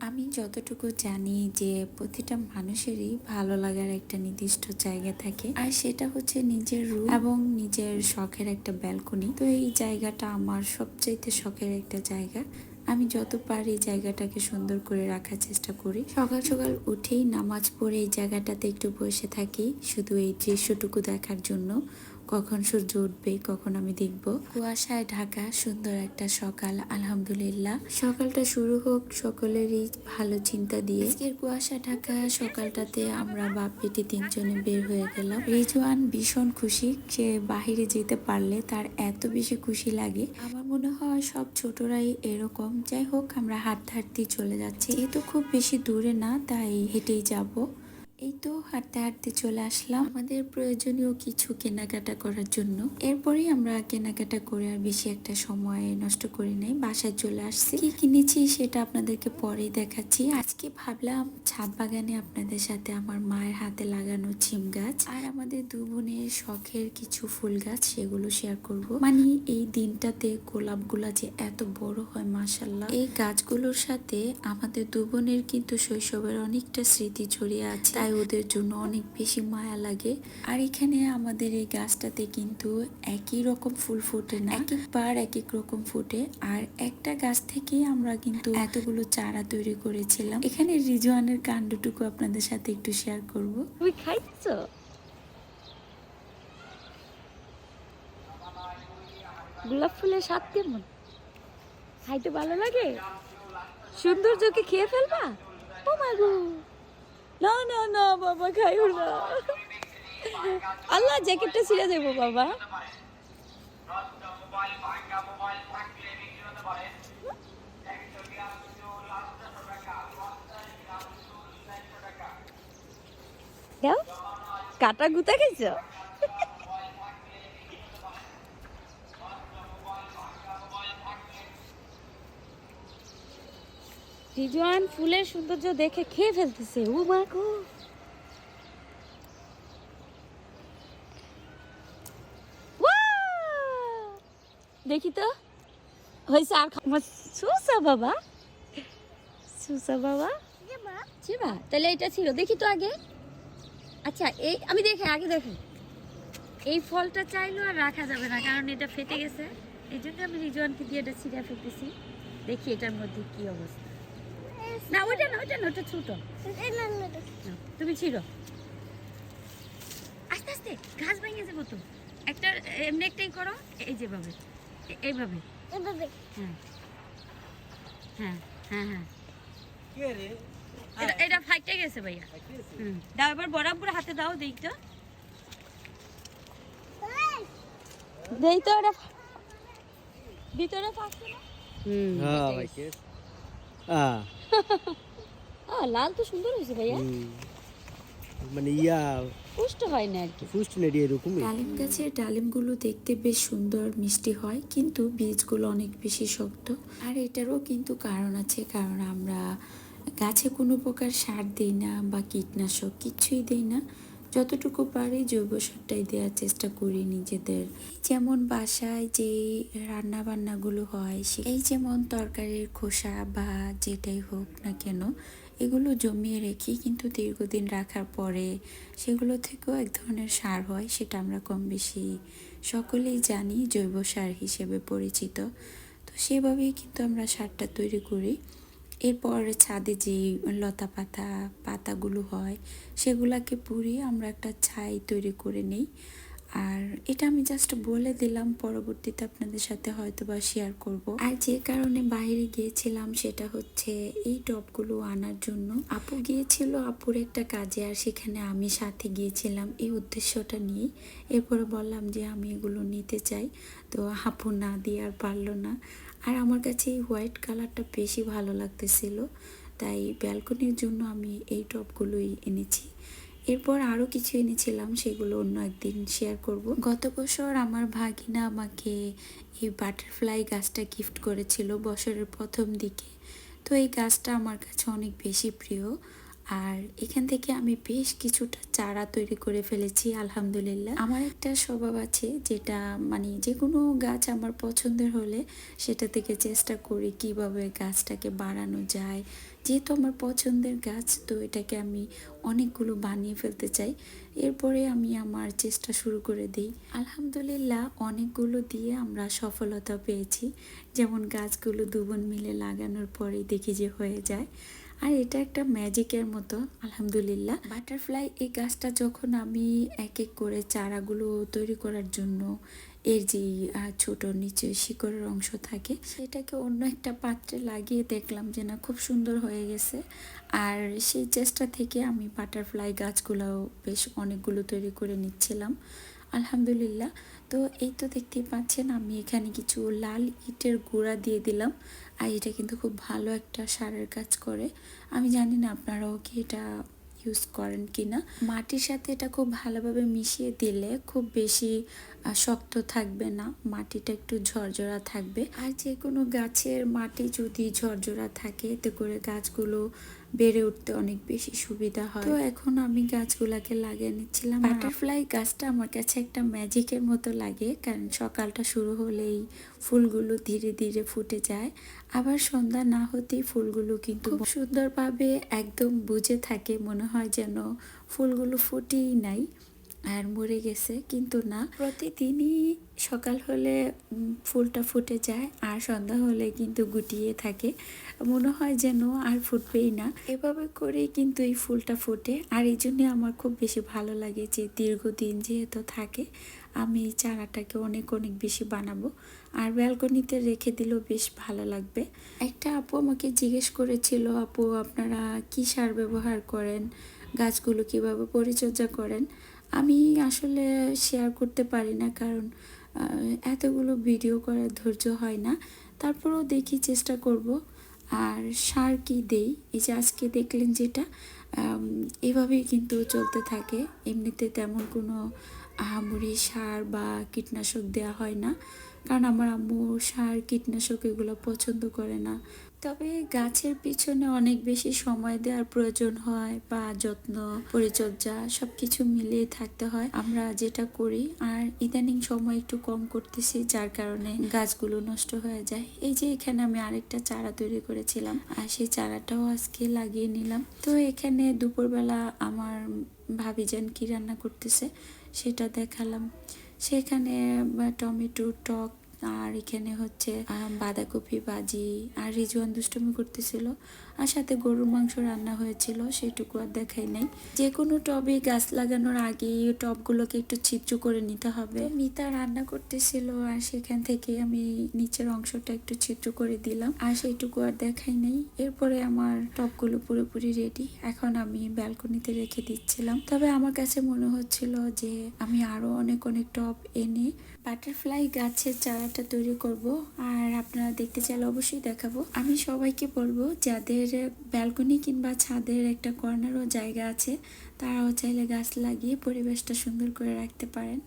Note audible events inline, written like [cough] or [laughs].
আমি যতটুকু জানি যে প্রতিটা মানুষেরই ভালো লাগার একটা নির্দিষ্ট জায়গা থাকে। আর সেটা হচ্ছে নিজের রুম এবং নিজের শখের একটা ব্যালকনি তো এই জায়গাটা আমার সবচাইতে শখের একটা জায়গা। আমি যত পারি জায়গাটাকে সুন্দর করে রাখার চেষ্টা করি। সকাল সকাল উঠেই নামাজ পড়ে এই জায়গাটাতে একটু বসে থাকি। শুধু এই দৃশ্যটুকু দেখার জন্য। কখন সূর্য উঠবে, কখন আমি দেখব। কুয়াশায় ঢাকা, সুন্দর একটা সকাল, আলহামদুলিল্লাহ। সকালটা শুরু হোক সকলেরই ভালো চিন্তা দিয়ে। আজকের কুয়াশা, ঢাকা, সকালটাতে আমরা বাপ, বেটি তিনজনে বের হয়ে গেলাম। রিজওয়ান ভীষণ খুশি সে বাহিরে যেতে পারলে তার এত বেশি খুশি লাগে। আমার মনে হয় সব ছোটরাই এরকম। যাই হোক, আমরা হাঁটতে হাঁটতেই চলে যাচ্ছি। যেহেতু খুব বেশি দূরে না, তাই হেঁটেই যাব। এই তো হাঁটতে হাঁটতে চলে আসলাম। আমাদের প্রয়োজনীয় কিছু কেনাকাটা করার জন্য। এরপরেই আমরা কেনাকাটা করে আর বেশি একটা সময় নষ্ট করি নাই, বাসায় চলে আসছি। কি কিনেছি সেটা আপনাদেরকে পরেই দেখাচ্ছি। আজকে ভাবলাম, ছাদ বাগানে আপনাদের সাথে আমার মায়ের হাতে লাগানো ছিম গাছ আর আমাদের দু বোনের শখের কিছু ফুল গাছ, সেগুলো শেয়ার করব। মানে এই দিনটাতে গোলাপগুলা যে এত বড় হয় মাসাল্লাহ এই গাছগুলোর সাথে আমাদের দু বোনের কিন্তু শৈশবের অনেকটা স্মৃতি ছড়িয়ে আছে। তাই ওদের জন্য অনেক বেশি মায়া লাগে। আর এখানে আমাদের এই গাছটাতে কিন্তু একই রকম ফুল ফোটে না। এক একবার এক এক রকম ফোটে। আর একটা গাছ থেকেই আমরা কিন্তু এতগুলো চারা তৈরি করেছিলাম। এখানে রিজওয়ানের কাণ্ডটুকু আপনাদের সাথে একটু শেয়ার করব। তুমি খাইছ গোলাপ ফুলের স্বাদ কেমন? খাইতে ভালো লাগে? সৌন্দর্যকে খেয়ে ফেলবা? ও মা গো না না না বাবা খাইও না। আল্লাহ জ্যাকেটটা ছিঁড়ে দেবো বাবা। কাটা গুতা খাইছ? রিজওয়ান ফুলের সৌন্দর্য দেখে খেয়ে ফেলতেছে। ও মা গো! দেখি তো। হয়েছে আর সুসা বাবা। সুসা বাবা। চিবা তাহলে এটা ছিল। দেখি তো আগে। আচ্ছা এই আমি দেখে আগে দেখি। এই ফলটা চাইলেও আর রাখা যাবে না কারণ এটা ফেটে গেছে। এই জন্য আমি রিজওয়ানকে দিয়ে এটা ছিঁড়ে ফেলতেছি। দেখি এটার মধ্যে কি অবস্থা। না ওইটা না ওইটা না ওটা ছোট। তুমি ছিড়ো। আস্তে আস্তে ঘাস ভেঙে যাব তো। একটা এমনি একটাই করো এই যেভাবে এ- এইভাবে। হ্যাঁ। হ্যাঁ হ্যাঁ হ্যাঁ। এটা এটা ফাইটে গেছে ভাইয়া। হুম। দাও এবার বরাবর হাতে দাও দেই তো। দেই তো এটা ভিতরে ফাঁকছে না হুম। হ্যাঁ ভাই কেস হ্যাঁ। আ, [laughs] লাল তো সুন্দর হয়েছে ভাইয়া। মানে ইয়া পুষ্ট হয় না আর কি। পুষ্ট নেই এরকমই। ডালিম গাছের ডালিমগুলো দেখতে বেশ সুন্দর মিষ্টি হয় কিন্তু বীজগুলো অনেক বেশি শক্ত। আর এটারও কিন্তু কারণ আছে কারণ আমরা গাছে কোনো প্রকার সার দিই না বা কীটনাশক কিছুই দিই না। যতটুকু পারি জৈব সারটাই দেওয়ার চেষ্টা করি নিজেদের। যেমন বাসায় যে রান্না বান্নাগুলো হয় এই যেমন তরকারির খোসা বা যেটাই হোক না কেন, এগুলো জমিয়ে রেখি কিন্তু দীর্ঘদিন রাখার পরে সেগুলো থেকেও এক ধরনের সার হয়, সেটা আমরা কম বেশি সকলেই জানি, জৈব সার হিসেবে পরিচিত। তো সেভাবেই কিন্তু আমরা সারটা তৈরি করি। এরপর ছাদে যে লতা পাতা, পাতাগুলো হয়, সেগুলাকে পুড়িয়ে আমরা একটা ছাই তৈরি করে নিই। আর এটা আমি জাস্ট বলে দিলাম, পরবর্তীতে আপনাদের সাথে হয়তো বা শেয়ার করব। আর যে কারণে বাইরে গিয়েছিলাম, সেটা হচ্ছে এই টপগুলো আনার জন্য। আপু গিয়েছিল, আপুর একটা কাজে, আর সেখানে আমি সাথে গিয়েছিলাম এই উদ্দেশ্যটা নিয়ে। এরপরে বললাম যে, আমি এগুলো নিতে চাই। তো আপু না দিয়ে আর পারল না। আর আমার কাছে এই হোয়াইট কালারটা বেশি ভালো লাগতেছিল, তাই ব্যালকনির জন্য আমি এই টপগুলোই এনেছি। এরপর আরও কিছু এনেছিলাম, সেগুলো অন্য একদিন শেয়ার করব। গত বছর আমার ভাগিনা আমাকে এই বাটারফ্লাই গাছটা গিফট করেছিল বছরের প্রথম দিকে। তো এই গাছটা আমার কাছে অনেক বেশি প্রিয়। আর এখান থেকে আমি বেশ কিছুটা চারা তৈরি করে ফেলেছি, আলহামদুলিল্লাহ। আমার একটা স্বভাব আছে যেটা মানে যে কোনো গাছ আমার পছন্দের হলে সেটা থেকে চেষ্টা করি কীভাবে গাছটাকে বাড়ানো যায়। যেহেতু আমার পছন্দের গাছ, তো এটাকে আমি অনেকগুলো বানিয়ে ফেলতে চাই। এরপরে আমি আমার চেষ্টা শুরু করে দিই। আলহামদুলিল্লাহ, অনেকগুলো দিয়ে আমরা সফলতা পেয়েছি। যেমন গাছগুলো দুবোন মিলে লাগানোর পরেই দেখি যে হয়ে যায়। আর এটা একটা ম্যাজিকের মতো, আলহামদুলিল্লাহ। বাটারফ্লাই এই গাছটা যখন আমি এক এক করে চারাগুলো তৈরি করার জন্য, এর যে ছোট নিচে শিকড়ের অংশ থাকে, সেটাকে অন্য একটা পাত্রে লাগিয়ে দেখলাম যে না, খুব সুন্দর হয়ে গেছে। আর সেই চেষ্টা থেকে আমি বাটারফ্লাই গাছগুলো বেশ অনেকগুলো তৈরি করে নিচ্ছিলাম। আলহামদুলিল্লাহ। তো এই তো দেখতেই পাচ্ছেন, আমি এখানে কিছু লাল ইটের গুঁড়া দিয়ে দিলাম। আর এটা কিন্তু খুব ভালো একটা সারের কাজ করে। আমি জানি না আপনারাও কি এটা ইউজ করেন কি না মাটির সাথে এটা খুব ভালোভাবে মিশিয়ে দিলে খুব বেশি শক্ত থাকবে না, মাটিটা একটু ঝরঝরা থাকবে। আর যে কোনো গাছের মাটি যদি ঝরঝরা থাকে, এতে করে গাছগুলো বেড়ে উঠতে অনেক বেশি সুবিধা হয়। তো এখন আমি গাছগুলাকে লাগিয়ে নিচ্ছিলাম। বাটারফ্লাই গাছটা আমার কাছে একটা ম্যাজিকের মতো লাগে, কারণ সকালটা শুরু হলেই ফুলগুলো ধীরে ধীরে ফুটে যায়। আবার সন্ধ্যা না হতেই ফুলগুলো কিন্তু খুব সুন্দরভাবে একদম বুঝে থাকে, মনে হয় যেন ফুলগুলো ফুটেই নাই। আর মরে গেছে। কিন্তু না, প্রতিদিনই সকাল হলে ফুলটা ফুটে যায় আর সন্ধ্যা হলে কিন্তু গুটিয়ে থাকে। মনে হয় যেন আর ফুটবেই না। এভাবে করেই কিন্তু এই ফুলটা ফোটে। আর এই জন্যে আমার খুব বেশি ভালো লাগে যে দীর্ঘদিন যেহেতু থাকে, আমি এই চারাটাকে অনেক অনেক বেশি বানাবো। আর ব্যালকনিতে রেখে দিলেও বেশ ভালো লাগবে। একটা আপু আমাকে জিজ্ঞেস করেছিল, আপু, আপনারা কি সার ব্যবহার করেন? গাছগুলো কীভাবে পরিচর্যা করেন? আমি আসলে শেয়ার করতে পারি না কারণ এতগুলো ভিডিও করার ধৈর্য হয় না। তারপরেও দেখি চেষ্টা করব। আর সার কি দেই? এই যে আজকে দেখলেন যেটা এভাবেই কিন্তু চলতে থাকে। এমনিতে তেমন কোনো আহামরি সার বা কীটনাশক দেওয়া হয় না। কারণ আমার আম্মু সার, কীটনাশক এগুলো পছন্দ করে না। তবে গাছের পিছনে অনেক বেশি সময় দেওয়ার প্রয়োজন হয় বা যত্ন, পরিচর্যা সবকিছু মিলিয়ে থাকতে হয়। আমরা যেটা করি, আর ইদানিং সময় একটু কম করতেছি, যার কারণে গাছগুলো নষ্ট হয়ে যায়। এই যে এখানে আমি আরেকটা চারা তৈরি করেছিলাম, আর সেই চারাটাও আজকে লাগিয়ে নিলাম। তো এখানে দুপুরবেলা আমার ভাবিজান কি রান্না করতেছে, সেটা দেখালাম। সেখানে টমেটো, টক আর এখানে হচ্ছে বাঁধাকপি ভাজি আর রিজওয়ান দুষ্টমি করতেছিল আর সাথে গরুর মাংস রান্না হয়েছিল সেটুকু আর দেখাই নাই। যে কোনো টবে গাছ লাগানোর আগে টবগুলোকে একটু ছিদ্র করে নিতে হবে। মিতা রান্না করতেছিল আর সেখান থেকে আমি নিচের অংশটা একটু ছিদ্র করে দিলাম, আর সেইটুকু আর দেখাই নাই। এরপরে আমার টবগুলো পুরোপুরি রেডি এখন আমি ব্যালকনিতে রেখে দিচ্ছিলাম। তবে আমার কাছে মনে হচ্ছিল যে আমি আরও অনেক অনেক টব এনে বাটারফ্লাই গাছের চারাটা তৈরি করব, আর আপনারা দেখতে চাইলে অবশ্যই দেখাবো। আমি সবাইকে বলব, যাদের ব্যালকনি কিংবা ছাদের একটা কর্নারও জায়গা আছে, তারাও চাইলে গাছ লাগিয়ে পরিবেশটা সুন্দর করে রাখতে পারেন।